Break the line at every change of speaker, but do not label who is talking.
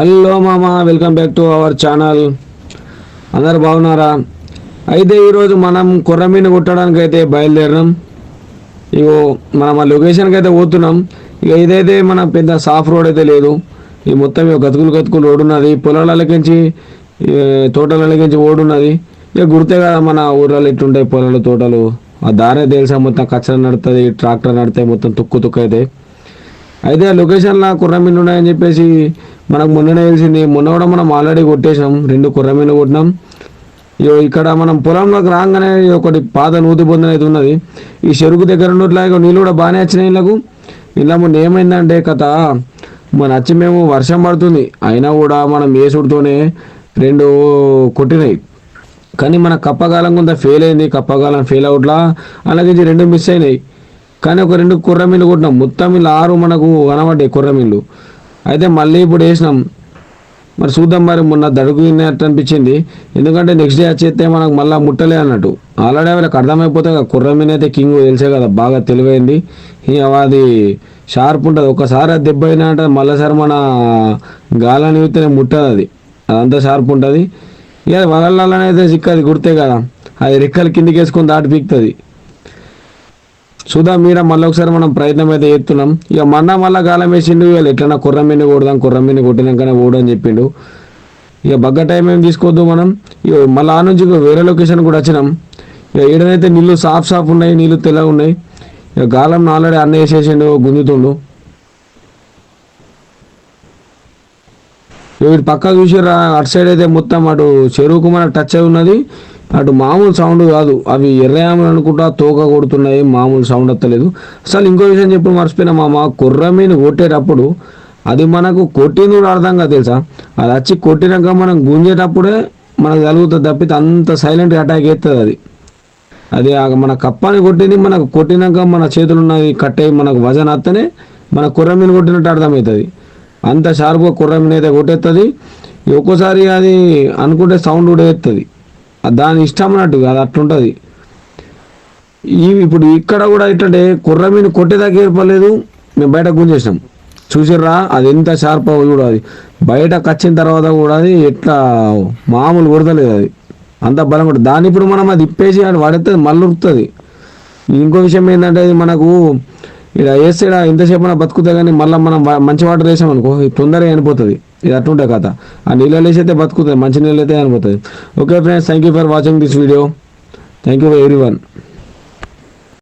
Hello మామ welcome back to our channel. అందరు బాగున్నారా? అయితే ఈరోజు మనం కొర్రమీను కొట్టడానికి అయితే బయలుదేరినాం. ఇగో మనం ఆ లొకేషన్కి అయితే పోతున్నాం. ఇక ఇదైతే మన పెద్ద సాఫ్ రోడ్ అయితే లేదు. ఈ మొత్తం ఇక గతుకులు గతుకులు రోడ్ ఉన్నది. పొలాలకించి తోటలకించి ఓడు ఉన్నది. ఇక గుర్తే కదా మన ఊర్లలో ఇట్లుంటాయి పొలాలు తోటలు. ఆ దారే తెలుసా మొత్తం కచ్చర నడుతుంది ట్రాక్టర్ నడితే మొత్తం తుక్కు తుక్కు అయితే. అయితే ఆ లొకేషన్లో కుర్రమీన్లు ఉన్నాయని చెప్పేసి మనకు మొన్ననే తెలిసింది మొన్న కూడా మనం ఆల్రెడీ కొట్టేసాం రెండు కుర్రమీలు కొట్టినాం. ఇగో ఇక్కడ మనం పొలంలోకి రాగానే ఒకటి పాత నూతి పొందిన అయితే ఉన్నది. ఈ చెరుకు దగ్గర ఉన్నట్లా నీళ్ళు కూడా బాగానే వచ్చినాయి ఇళ్ళకు. ఇలా మొన్న ఏమైందంటే కథ మన వచ్చి మేము వర్షం పడుతుంది అయినా కూడా మనం వేసుడుతోనే రెండు కొట్టినాయి. కానీ మన కప్పగాలం కొంత ఫెయిల్ అయింది కప్పగాలం ఫెయిల్ అవుట్లా అలాగే రెండు మిస్ అయినాయి. కానీ ఒక రెండు కుర్రమీన్లు కొట్టినాం. మొత్తం ఇలా ఆరు మనకు కనబడ్డాయి కుర్రమీన్లు అయితే మళ్ళీ ఇప్పుడు వేసినాం. మరి చూద్దాం మరి మొన్న దడుగు విన్నట్టు అనిపించింది. ఎందుకంటే నెక్స్ట్ డే వచ్చేస్తే మనకు మళ్ళీ ముట్టలే అన్నట్టు. ఆల్రెడీ వాళ్ళకి అర్థమైపోతే కదా కుర్రమీన అయితే కింగ్ తెలిసే కదా బాగా తెలివైంది. ఇక అది షార్ప్ ఉంటుంది. ఒకసారి అది దెబ్బ అయినా అంటే మళ్ళీసారి మన గాలని ఊపితేనే ముట్టదు అది. అదంతా షార్ప్ ఉంటుంది. ఇక వగళ్ళనే అయితే చిక్కది గుర్తే కదా. అది రెక్కలు కిందికి వేసుకొని దాటి పీకుతుంది. చూద్దాం మీరా మళ్ళీ ఒకసారి మనం ప్రయత్నం అయితే చేస్తున్నాం. ఇక మన్నా మళ్ళీ గాలం వేసిండు ఇవాళ ఎట్లన్నా కుర్రమీని కొడదాం కుర్రమీని కొట్టినాకనే ఓడని చెప్పిండు. ఇక బగ్గ టైం ఏం తీసుకోవద్దు మనం. ఇక మళ్ళీ ఆ నుంచి వేరే లొకేషన్ కూడా వచ్చినాం. ఇక ఏడనైతే నీళ్ళు సాఫ్ సాఫ్ ఉన్నాయి నీళ్ళు తెల్లగా ఉన్నాయి. ఇక గాలం ఆల్రెడీ అన్న వేసేసిండు గుంజుతుండు. ఇక వీటి పక్క చూసిరా అటు సైడ్ అయితే మొత్తం అటు చెరువుకు మన టచ్ అయి ఉన్నది. అటు మామూలు సౌండ్ కాదు. అవి ఎర్రయాములు అనుకుంటా తోక కొడుతున్నాయి మామూలు సౌండ్ అత్తలేదు. అసలు ఇంకో విషయం చెప్పు మర్చిపోయినా మామ కుర్ర మీద కొట్టేటప్పుడు అది మనకు కొట్టింది కూడా అర్థం కాదు తెలుసా? అది వచ్చి కొట్టినాక మనం గుంజేటప్పుడే మనకు కలుగుతుంది తప్పితే అంత సైలెంట్గా అటాక్ అవుతుంది అది. అది మన కప్పాన్ని కొట్టింది మనకు కొట్టినాక మన చేతులు ఉన్నది కట్టే మనకు వజన్ అత్తనే మన కుర్ర మీద కొట్టినట్టు అర్థమవుతుంది. అంత షార్ప్గా కుర్ర మీద అయితే కొట్టేస్తుంది. ఒక్కోసారి అది అనుకుంటే సౌండ్ కూడా వేస్తుంది దాని ఇష్టం అన్నట్టు అది అట్లుంటుంది. ఈ ఇప్పుడు ఇక్కడ కూడా ఏంటంటే కుర్ర మీద కొట్టేదాకా ఏర్పడలేదు మేము బయట గుంజేసినాం చూసిర్రా అది ఎంత షార్ప్ కూడా అది. బయటకు వచ్చిన తర్వాత కూడా అది ఎట్లా మామూలు కొడతలేదు అది. అంత బలం ఉంటుంది దాన్ని ఇప్పుడు మనం అది ఇప్పేసి అది పడితే మళ్ళీ ఉరుకుతుంది. ఇంకో విషయం ఏంటంటే ఇది మనకు ఇక్కడ వేస్తే ఈడ ఎంతసేపు బతుకుతా కానీ మళ్ళీ మనం మంచి వాటర్ వేసామనుకో తొందరగా చనిపోతుంది ఇది అట్టుంటే కథ. ఆ నీళ్ళ వేసి అయితే బతుకుతుంది మంచి నీళ్ళు అయితే అనిపోతుంది okay friends thank you for watching this video thank you everyone